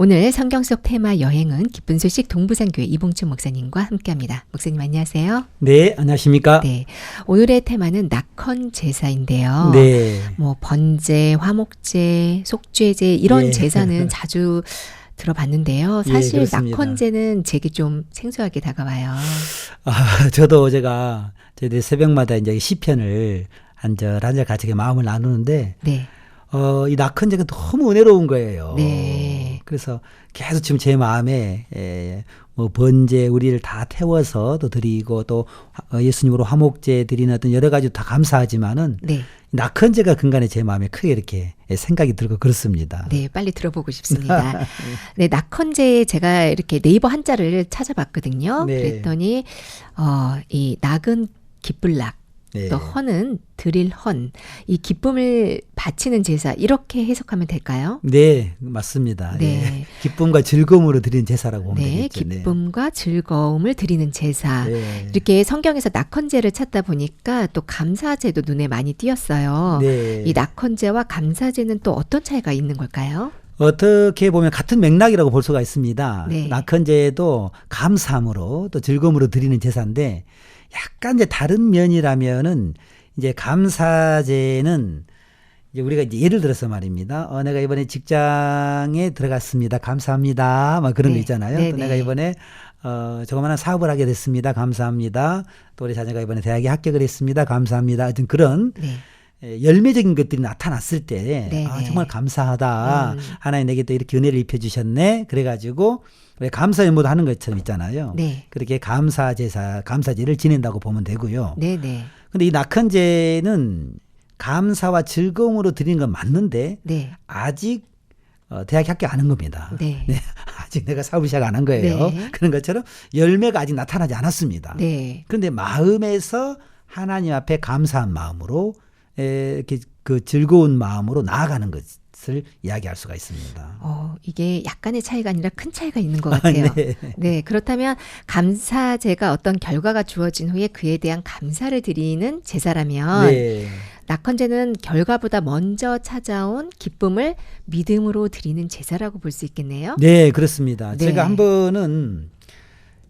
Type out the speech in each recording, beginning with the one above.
오늘 성경 속 테마 여행은 기쁜 소식 동부산교회 이봉춘 목사님과 함께합니다. 목사님 안녕하세요. 네, 안녕하십니까? 네, 오늘의 테마는 낙헌 제사인데요. 네. 뭐 번제, 화목제, 속죄제 이런 예. 제사는 자주 들어봤는데요. 예, 사실 그렇습니다. 낙헌제는 제게 좀 생소하게 다가와요. 아, 저도 제가 저희들 새벽마다 이제 시편을 한절 한절 같이 마음을 나누는데 네, 어, 이 낙헌제가 너무 은혜로운 거예요. 네. 그래서 계속 지금 제 마음에 에, 뭐 번제 우리를 다 태워서 또 드리고 또 예수님으로 화목제 드리는 어떤 여러 가지 다 감사하지만은 네, 낙헌제가 근간에 제 마음에 크게 이렇게 생각이 들고 그렇습니다. 네, 빨리 들어보고 싶습니다. 네, 낙헌제 제가 이렇게 네이버 한자를 찾아봤거든요. 네. 그랬더니 어, 이 낙은 기쁠 낙, 네. 또 헌은 드릴 헌, 이 기쁨을 바치는 제사 이렇게 해석하면 될까요? 네, 맞습니다. 네. 예. 기쁨과 즐거움으로 드리는 제사라고 보면 네, 되겠죠. 네. 기쁨과 즐거움을 드리는 제사. 네. 이렇게 성경에서 낙헌제를 찾다 보니까 또 감사제도 눈에 많이 띄었어요. 네. 이 낙헌제와 감사제는 또 어떤 차이가 있는 걸까요? 어떻게 보면 같은 맥락이라고 볼 수가 있습니다. 네. 낙헌제도 감사함으로 또 즐거움으로 드리는 제사인데 약간 이제 다른 면이라면은 이제 감사제는 이제 우리가 이제 예를 들어서 말입니다. 어, 내가 이번에 직장에 들어갔습니다. 감사합니다. 막 그런 네. 거 있잖아요. 네, 또 네. 내가 이번에 어, 조그마한 사업을 하게 됐습니다. 감사합니다. 또 우리 자녀가 이번에 대학에 합격을 했습니다. 감사합니다. 하여튼 그런 네. 에, 열매적인 것들이 나타났을 때, 네, 아, 네. 정말 감사하다. 음. 하나님 내게 또 이렇게 은혜를 입혀주셨네. 그래가지고, 왜 감사 연모도 하는 것처럼 있잖아요. 네. 그렇게 감사 제사, 감사제를 지낸다고 보면 되고요. 네, 네. 근데 이 낙헌제는 감사와 즐거움으로 드리는 건 맞는데, 네. 아직 어, 대학 합격 안한 겁니다. 네. 아직 내가 사업을 시작 안 한 거예요. 네. 그런 것처럼 열매가 아직 나타나지 않았습니다. 네. 그런데 마음에서 하나님 앞에 감사한 마음으로 에, 이렇게 그 즐거운 마음으로 나아가는 것을 이야기할 수가 있습니다. 어, 이게 약간의 차이가 아니라 큰 차이가 있는 것 같아요. 네. 네, 그렇다면 감사제가 어떤 결과가 주어진 후에 그에 대한 감사를 드리는 제사라면 네. 낙헌제는 결과보다 먼저 찾아온 기쁨을 믿음으로 드리는 제사라고 볼 수 있겠네요. 네, 그렇습니다. 네. 제가 한 번은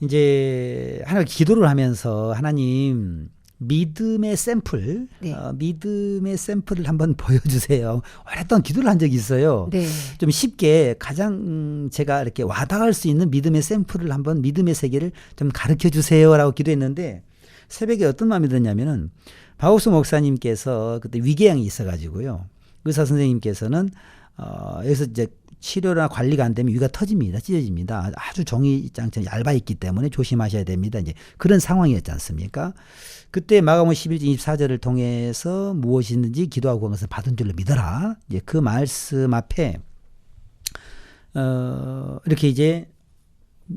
이제 하나님 기도를 하면서 하나님 믿음의 샘플, 네. 어, 믿음의 샘플을 한번 보여주세요. 오랫동안 기도를 한 적이 있어요. 네. 좀 쉽게 가장 음, 제가 이렇게 와닿을 수 있는 믿음의 샘플을 한번 믿음의 세계를 좀 가르쳐 주세요라고 기도했는데 새벽에 어떤 마음이 들었냐면은 바우스 목사님께서 그때 위궤양이 있어가지고요 의사 선생님께서는 어 여기서 이제 치료나 관리가 안 되면 위가 터집니다. 찢어집니다. 아주 종이 짱짱 얇아 있기 때문에 조심하셔야 됩니다. 이제 그런 상황이었지 않습니까? 그때 마가복음 11장 24절을 통해서 무엇이든지 기도하고 것을 받은 줄로 믿어라. 이제 그 말씀 앞에 어, 이렇게 이제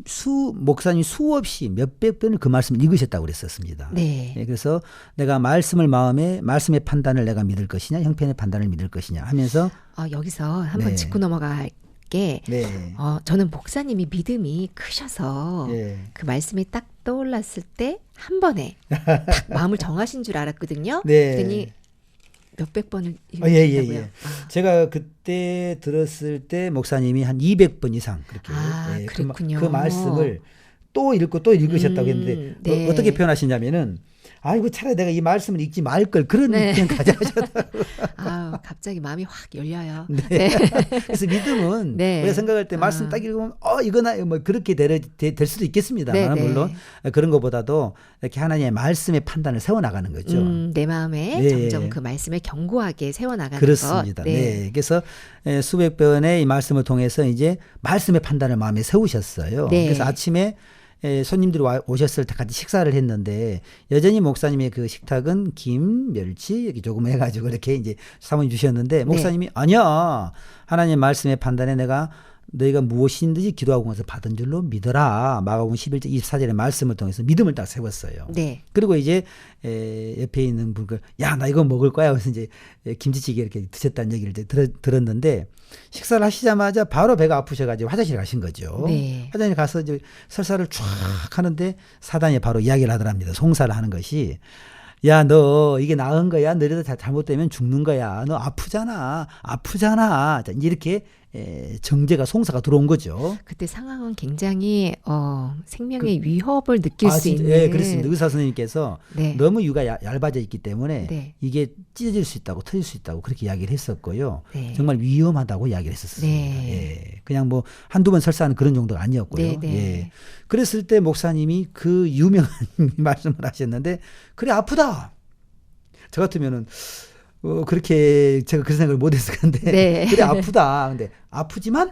수, 목사님 수없이 몇백 번을 그 말씀을 읽으셨다고 그랬었습니다. 네. 예, 그래서 내가 말씀을 마음에, 말씀의 판단을 내가 믿을 것이냐, 형편의 판단을 믿을 것이냐 하면서, 어, 여기서 한번 네. 짚고 넘어갈 게. 네. 어, 저는 목사님이 믿음이 크셔서 예. 그 말씀이 딱 떠올랐을 때 한 번에 딱 마음을 정하신 줄 알았거든요. 네. 그랬더니 몇백 번을 어, 예, 예, 읽으신다고요. 예. 아. 제가 그때 들었을 때 목사님이 한 200번 이상 그렇게 아, 예, 그, 마- 그랬군요. 그 말씀을 또 읽고 또 읽으셨다고 음, 했는데 네. 어, 떻게 표현하시냐면은 아이고 차라리 내가 이 말씀을 읽지 말 걸 그런 네. 느낌 가져하셨다. 아우, 갑자기 마음이 확 열려요. 네. 그래서 믿음은 네. 우리가 생각할 때 말씀 아. 딱 읽으면 어 이거나 뭐 그렇게 될, 될 수도 있겠습니다만 네, 네. 물론 그런 것보다도 이렇게 하나님의 말씀의 판단을 세워 나가는 거죠. 음, 내 마음에 네. 점점 그 말씀을 견고하게 세워나가는 그렇습니다. 것. 네. 그래서 에, 수백 번의 이 말씀을 통해서 이제 말씀의 판단을 마음에 세우셨어요. 네. 그래서 아침에 에, 손님들이 와, 오셨을 때 같이 식사를 했는데 여전히 목사님의 그 식탁은 김, 멸치 이렇게 조금 해가지고 이렇게 이제 사모님 주셨는데 목사님이 아니야. 하나님 말씀의 판단에 내가 너희가 무엇이든지 기도하고 나서 받은 줄로 믿어라. 마가복음 11장 24절의 말씀을 통해서 믿음을 딱 세웠어요. 네. 그리고 이제 에, 옆에 있는 분들 야나 이거 먹을 거야 그래서 이제 에, 김치찌개 이렇게 드셨다는 얘기를 이제 들었, 들었는데 식사를 하시자마자 바로 배가 아프셔가지고 화장실 에 가신 거죠. 네. 화장실 가서 이제 설사를 쫙 하는데 사단이 바로 이야기를 하더랍니다. 송사를 하는 것이 야, 너 이게 나은 거야? 너희들 다 잘못되면 죽는 거야. 너 아프잖아. 아프잖아. 자, 이렇게 에, 정제가 송사가 들어온 거죠. 그때 상황은 굉장히 어, 생명의 위협을 느낄 수 진짜? 있는. 예, 그렇습니다. 의사 선생님께서 네. 너무 유가 야- 얇아져 있기 때문에 네. 이게 찢어질 수 있다고 터질 수 있다고 그렇게 이야기를 했었고요. 네. 정말 위험하다고 이야기를 했었습니다. 네. 예. 그냥 뭐 한두 번 설사하는 그런 정도가 아니었고요. 네, 네. 예. 그랬을 때 목사님이 그 유명한 말씀을 하셨는데 그래 아프다. 저 같으면은 어, 그렇게 제가 그런 생각을 못 했을 건데 네. 그래 아프다. 근데 아프지만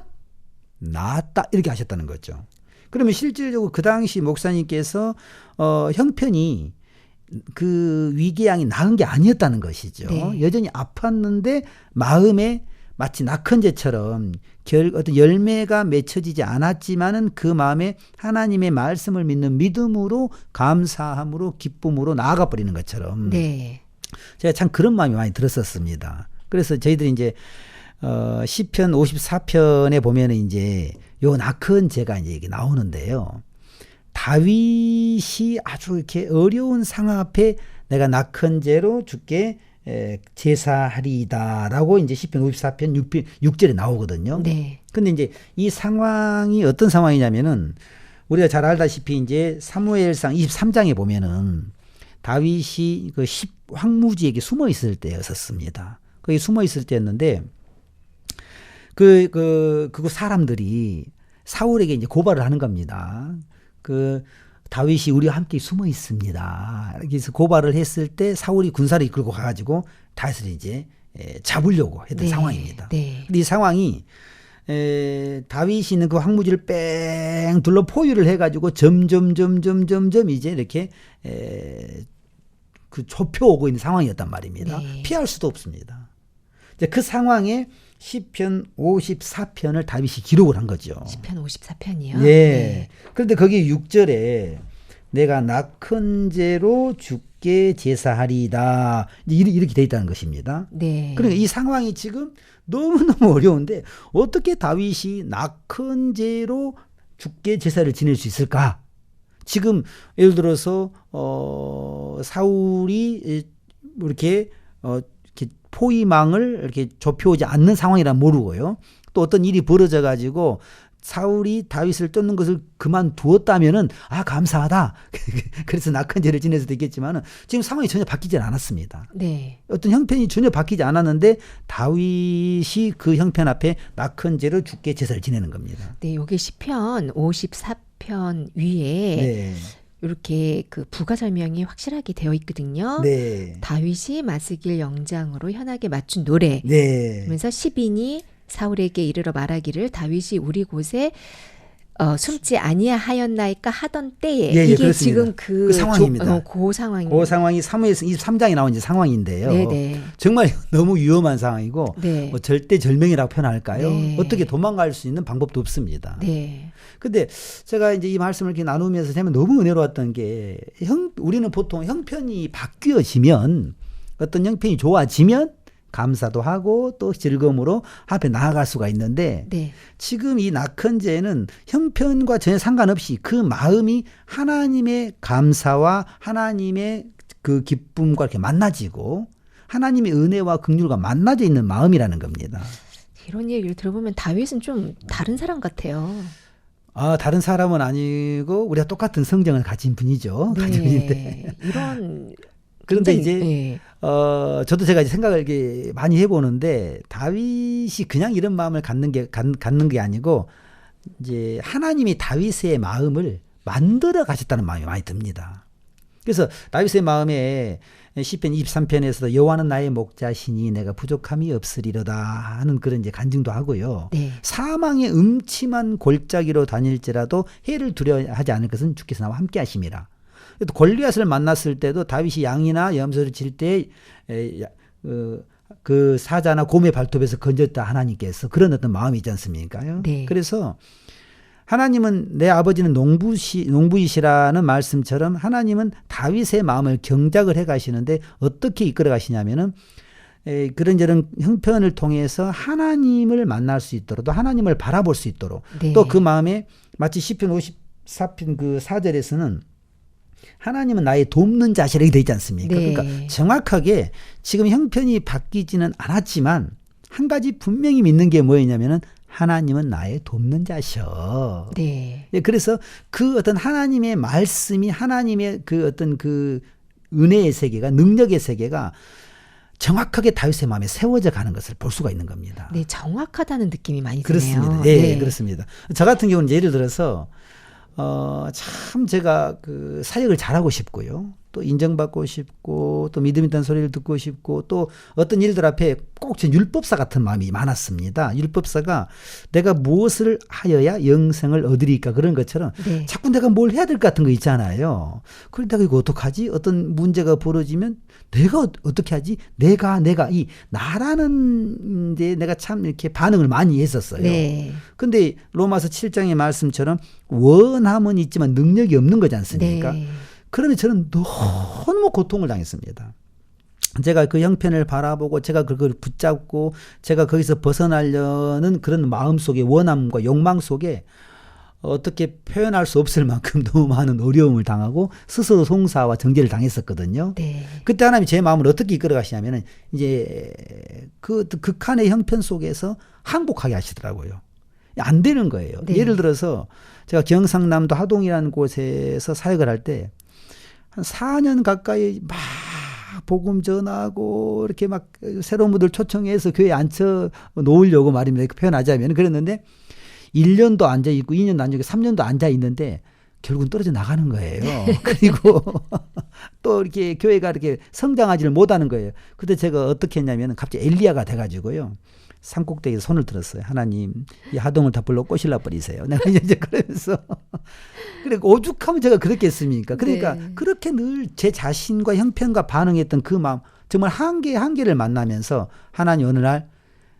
나았다 이렇게 하셨다는 거죠. 그러면 실질적으로 그 당시 목사님께서 어, 형편이 그 위궤양이 나은 게 아니었다는 것이죠. 네. 여전히 아팠는데 마음에 마치 낙헌제처럼 결, 어떤 열매가 맺혀지지 않았지만은 그 마음에 하나님의 말씀을 믿는 믿음으로 감사함으로 기쁨으로 나아가 버리는 것처럼 네. 제가 참 그런 마음이 많이 들었었습니다. 그래서 저희들이 이제 어 시편 54편에 보면은 이제 요 낙헌 제가 이제 이게 나오는데요. 다윗이 아주 이렇게 어려운 상황 앞에 내가 낙헌제로 주께 에, 제사하리다라고 이제 시편 54편 6, 6절에 나오거든요. 네. 근데 이제 이 상황이 어떤 상황이냐면은 우리가 잘 알다시피 이제 사무엘상 23장에 보면은 다윗이 그 십, 황무지에게 숨어 있을 때였었습니다. 거기 숨어 있을 때였는데 그, 그, 그거 사람들이 사울에게 이제 고발을 하는 겁니다. 그 다윗이 우리와 함께 숨어 있습니다. 그래서 고발을 했을 때 사울이 군사를 이끌고 가가지고 다윗을 이제 에, 잡으려고 했던 네. 상황입니다. 네. 근데 이 상황이 에, 다윗이 있는 그 황무지를 뺑 둘러 포위를 해가지고 점점 점점 점점 이제 이렇게 에, 그 좁혀오고 있는 상황이었단 말입니다. 네. 피할 수도 없습니다. 이제 그 상황에 시편 54편을 다윗이 기록을 한 거죠. 시편 54편이요. 예. 그런데 거기 6절에 내가 낙헌제로 주께 제사하리다 이제 이렇게- 돼 있다는 것입니다. 네. 그러니까 이 상황이 지금 너무너무 어려운데 어떻게 다윗이 낙헌제로 주께 제사를 지낼 수 있을까? 지금 예를 들어서 어 사울이 이렇게 어 이렇게 포위망을 이렇게 좁혀오지 않는 상황이라 모르고요. 또 어떤 일이 벌어져 가지고 사울이 다윗을 쫓는 것을 그만두었다면은 아 감사하다. 그래서 낙헌제를 지낼 수도 있겠지만은 지금 상황이 전혀 바뀌지 않았습니다. 네. 어떤 형편이 전혀 바뀌지 않았는데 다윗이 그 형편 앞에 낙헌제로 죽게 제사를 지내는 겁니다. 네, 요게 시편 54편 위에 네. 이렇게 그 부가 설명이 확실하게 되어 있거든요. 네. 다윗이 마스길 영장으로 현하게 맞춘 노래. 네. 그러면서 시빈이 사울에게 이르러 말하기를 다윗이 우리 곳에 어, 숨지 아니하였나이까 하던 때에 예, 예, 이게 그렇습니다. 지금 그, 그 상황입니다. 조, 어, 그 상황. 그 상황이 사무엘서 23장에 나온 이제 상황인데요. 네네. 정말 너무 위험한 상황이고 네. 뭐 절대 절명이라고 표현할까요? 네. 어떻게 도망갈 수 있는 방법도 없습니다. 네. 근데 제가 이제 이 말씀을 이렇게 나누면서 제가 너무 은혜로웠던 게 형, 우리는 보통 형편이 바뀌어지면 어떤 형편이 좋아지면 감사도 하고 또 즐거움으로 앞에 나아갈 수가 있는데 네. 지금 이 낙헌제는 형편과 전혀 상관없이 그 마음이 하나님의 감사와 하나님의 그 기쁨과 이렇게 만나지고 하나님의 은혜와 긍휼과 만나져 있는 마음이라는 겁니다. 이런 얘기를 들어보면 다윗은 좀 다른 사람 같아요. 아, 다른 사람은 아니고 우리가 똑같은 성정을 가진 분이죠. 네. 이런 그런데 이제 네. 어, 저도 제가 이제 생각을 이렇게 많이 해보는데 다윗이 그냥 이런 마음을 갖는 게 갖, 갖는 게 아니고 이제 하나님이 다윗의 마음을 만들어 가셨다는 마음이 많이 듭니다. 그래서 다윗의 마음에 시편 23편에서도 여호와는 나의 목자시니 내가 부족함이 없으리로다 하는 그런 이제 간증도 하고요. 네. 사망의 음침한 골짜기로 다닐지라도 해를 두려워하지 않을 것은 주께서 나와 함께 하심이라. 또 골리앗을 만났을 때도 다윗이 양이나 염소를 칠때 어, 그 사자나 곰의 발톱에서 건졌다 하나님께서 그런 어떤 마음이 있지 않습니까요? 네. 그래서 하나님은 내 아버지는 농부시 농부이시라는 말씀처럼 하나님은 다윗의 마음을 경작을 해 가시는데 어떻게 이끌어 가시냐면은 에, 그런저런 형편을 통해서 하나님을 만날 수 있도록 또 하나님을 바라볼 수 있도록 네. 또그 마음에 마치 시편 54편 그 4절에서는 하나님은 나의 돕는 자시라 이렇게 돼 있지 않습니까? 네. 그러니까 정확하게 지금 형편이 바뀌지는 않았지만 한 가지 분명히 믿는 게 뭐였냐면은 하나님은 나의 돕는 자셔. 네. 예, 그래서 그 어떤 하나님의 말씀이 하나님의 그 어떤 그 은혜의 세계가 능력의 세계가 정확하게 다윗의 마음에 세워져 가는 것을 볼 수가 있는 겁니다. 네, 정확하다는 느낌이 많이 그렇습니다. 드네요. 예, 네. 그렇습니다. 저 같은 경우는 예를 들어서 어, 참 제가 그 사역을 잘하고 싶고요. 또 인정받고 싶고 또 믿음 있다는 소리를 듣고 싶고 또 어떤 일들 앞에 꼭 제 율법사 같은 마음이 많았습니다. 율법사가 내가 무엇을 하여야 영생을 얻으리까 그런 것처럼 네. 자꾸 내가 뭘 해야 될 것 같은 거 있잖아요. 그걸 내가 이거 어떡하지? 어떤 문제가 벌어지면 내가 어- 어떻게 하지? 내가 내가 이 나라는 데 내가 참 이렇게 반응을 많이 했었어요. 네. 근데 로마서 7장의 말씀처럼 원함은 있지만 능력이 없는 거지 않습니까? 네. 그러면 저는 너무 고통을 당했습니다. 제가 그 형편을 바라보고 제가 그걸 붙잡고 제가 거기서 벗어나려는 그런 마음 속에 원함과 욕망 속에 어떻게 표현할 수 없을 만큼 너무 많은 어려움을 당하고 스스로 송사와 정죄를 당했었거든요. 네. 그때 하나님이 제 마음을 어떻게 이끌어 가시냐면은 이제 그 극한의 형편 속에서 항복하게 하시더라고요. 안 되는 거예요. 네. 예를 들어서 제가 경상남도 하동이라는 곳에서 사역을 할 때 한 4년 가까이 막 복음 전하고 이렇게 막 새로운 분들 초청해서 교회 앉혀 놓으려고 말입니다. 이렇게 표현하자면 그랬는데 1년도 앉아 있고 2년도 앉아 있고 3년도 앉아 있는데 결국은 떨어져 나가는 거예요. 그리고 또 이렇게 교회가 이렇게 성장하지를 못하는 거예요. 그때 제가 어떻게 했냐면 갑자기 엘리야가 돼가지고요. 산꼭대기에 손을 들었어요. 하나님, 이 하동을 다 불러 꼬실라 버리세요. 내가 이제 그러면서. 그리고 오죽하면 제가 그렇게 했습니까? 그러니까 네. 그렇게 늘 제 자신과 형편과 반응했던 그 마음, 정말 한계, 한계를 만나면서 하나님 어느 날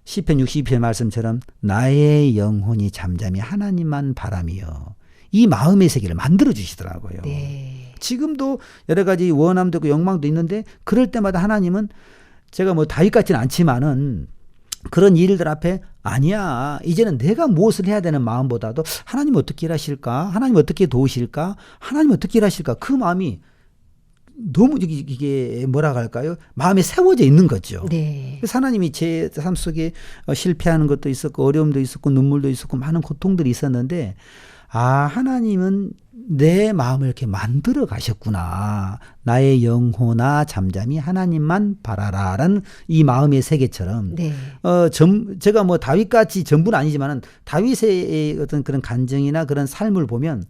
시편 62편 말씀처럼 나의 영혼이 잠잠히 하나님만 바라며 이 마음의 세계를 만들어 주시더라고요. 네. 지금도 여러 가지 원함도 있고 욕망도 있는데 그럴 때마다 하나님은 제가 뭐 다윗 같지는 않지만은 그런 일들 앞에 아니야. 이제는 내가 무엇을 해야 되는 마음보다도 하나님 어떻게 일하실까? 하나님 어떻게 도우실까? 하나님 어떻게 일하실까? 그 마음이 너무 이게- 뭐라 할까요? 마음에 세워져 있는 거죠. 네. 그래서 하나님이 제 삶 속에 어, 실패하는 것도 있었고 어려움도 있었고 눈물도 있었고 많은 고통들이 있었는데 아 하나님은 내 마음을 이렇게 만들어 가셨구나 나의 영혼아 잠잠히 하나님만 바라라라는 이 마음의 세계처럼 네. 어, 전, 제가 뭐 다윗같이 전부는 아니지만은 다윗의 어떤 그런 간증이나 그런 삶을 보면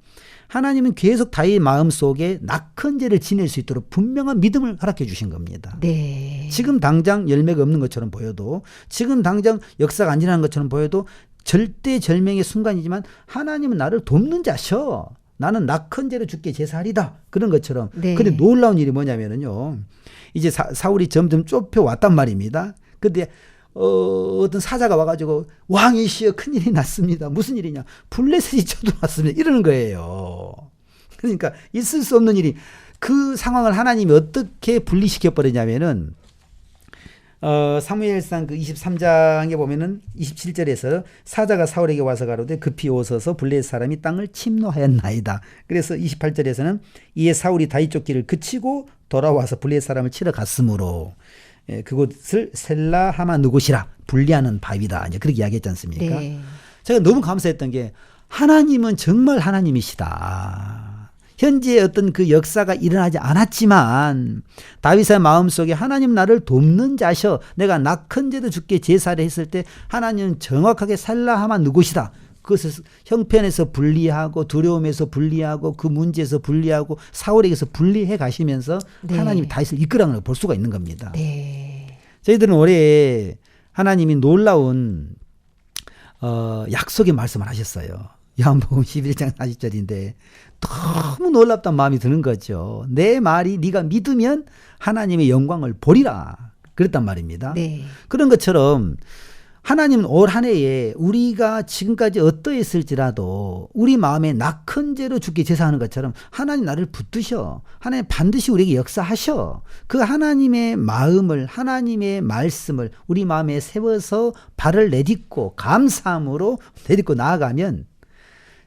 하나님은 계속 다윗 마음 속에 낙헌제를 지낼 수 있도록 분명한 믿음을 허락해 주신 겁니다. 네. 지금 당장 열매가 없는 것처럼 보여도 지금 당장 역사가 안 지나는 것처럼 보여도 절대 절명의 순간이지만 하나님은 나를 돕는 자셔. 나는 낙헌제로 죽게 제사하리다. 그런 것처럼. 네. 근데 놀라운 일이 뭐냐면은요. 이제 사, 사울이 점점 좁혀 왔단 말입니다. 근데 어, 어떤 사자가 와가지고 왕이시여 큰일이 났습니다. 무슨 일이냐. 블레셋이 쳐들어왔습니다. 이러는 거예요. 그러니까 있을 수 없는 일이 그 상황을 하나님이 어떻게 분리시켜 버리냐면은 어, 사무엘상 그 23장에 보면은 27절에서 사자가 사울에게 와서 가로되 급히 오서서 블레셋 사람이 땅을 침노하였나이다. 그래서 28절에서는 이에 사울이 다윗 쫓기를 그치고 돌아와서 블레셋 사람을 치러 갔으므로 예, 그곳을 셀라 하마 누곳이라 분리하는 바위다. 이제 그렇게 이야기했지 않습니까? 네. 제가 너무 감사했던 게 하나님은 정말 하나님이시다. 현재 어떤 그 역사가 일어나지 않았지만 다윗의 마음속에 하나님 나를 돕는 자셔 내가 낙헌제도 죽게 제사를 했을 때 하나님은 정확하게 살라하만 누구시다. 그것을 형편에서 분리하고 두려움에서 분리하고 그 문제에서 분리하고 사울에게서 분리해 가시면서 네. 하나님이 다윗을 이끌어가는 걸 볼 수가 있는 겁니다. 네. 저희들은 올해 하나님이 놀라운 어, 약속의 말씀을 하셨어요. 요한복음 11장 40절인데 너무 놀랍단 마음이 드는 거죠. 내 말이 네가 믿으면 하나님의 영광을 보리라. 그랬단 말입니다. 네. 그런 것처럼 하나님은 올 한 해에 우리가 지금까지 어떠했을지라도 우리 마음에 낙헌제로 죽게 제사하는 것처럼 하나님 나를 붙드셔. 하나님 반드시 우리에게 역사하셔. 그 하나님의 마음을 하나님의 말씀을 우리 마음에 세워서 발을 내딛고 감사함으로 내딛고 나아가면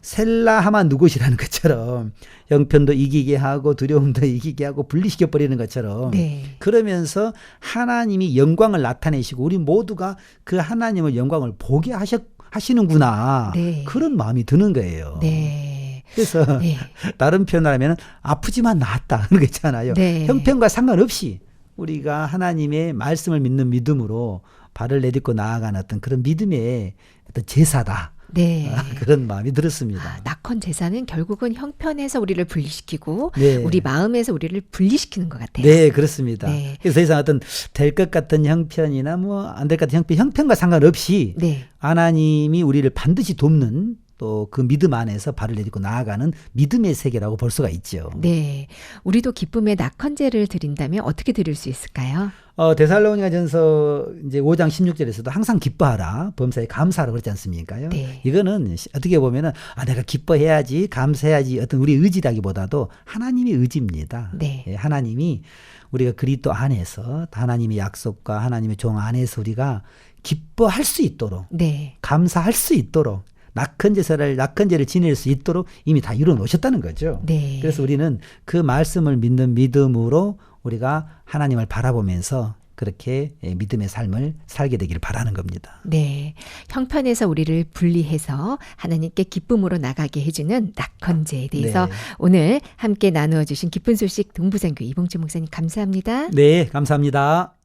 셀라하마 누구시라는 것처럼 형편도 이기게 하고 두려움도 이기게 하고 분리시켜 버리는 것처럼 네. 그러면서 하나님이 영광을 나타내시고 우리 모두가 그 하나님의 영광을 보게 하셨 하시는구나. 네. 그런 마음이 드는 거예요. 네. 그래서 네. 다른 표현하면 아프지만 낫다 그런 거 있잖아요. 네. 형편과 상관없이 우리가 하나님의 말씀을 믿는 믿음으로 발을 내딛고 나아가는 어떤 그런 믿음의 어떤 제사다. 네. 아, 그런 마음이 들었습니다. 아, 낙헌 제사는 결국은 형편에서 우리를 분리시키고 네. 우리 마음에서 우리를 분리시키는 것 같아요. 네, 그렇습니다. 네. 그래서 더 이상 어떤 될 것 같은 형편이나 뭐 안 될 것 같은 형편, 형편과 상관없이 네. 하나님이 우리를 반드시 돕는 또 그 믿음 안에서 발을 내딛고 나아가는 믿음의 세계라고 볼 수가 있죠. 네. 우리도 기쁨의 낙헌제를 드린다면 어떻게 드릴 수 있을까요? 어, 데살로니가 전서 이제 5장 16절에서도 항상 기뻐하라. 범사에 감사하라 그랬지 않습니까요? 네. 이거는 시- 어떻게 보면은 아 내가 기뻐해야지, 감사해야지 어떤 우리 의지라기보다도 하나님의 의지입니다. 네. 예, 하나님이 우리가 그리스도 안에서 하나님의 약속과 하나님의 종 안에서 우리가 기뻐할 수 있도록 네. 감사할 수 있도록 낙헌제사를 낙헌제를 지낼 수 있도록 이미 다 이루어 놓으셨다는 거죠. 네. 그래서 우리는 그 말씀을 믿는 믿음으로 우리가 하나님을 바라보면서 그렇게 예, 믿음의 삶을 살게 되기를 바라는 겁니다. 네. 형편에서 우리를 분리해서 하나님께 기쁨으로 나가게 해주는 낙헌제에 대해서 네. 오늘 함께 나누어 주신 기쁜 소식 동부장교 이봉주 목사님 감사합니다. 네, 감사합니다.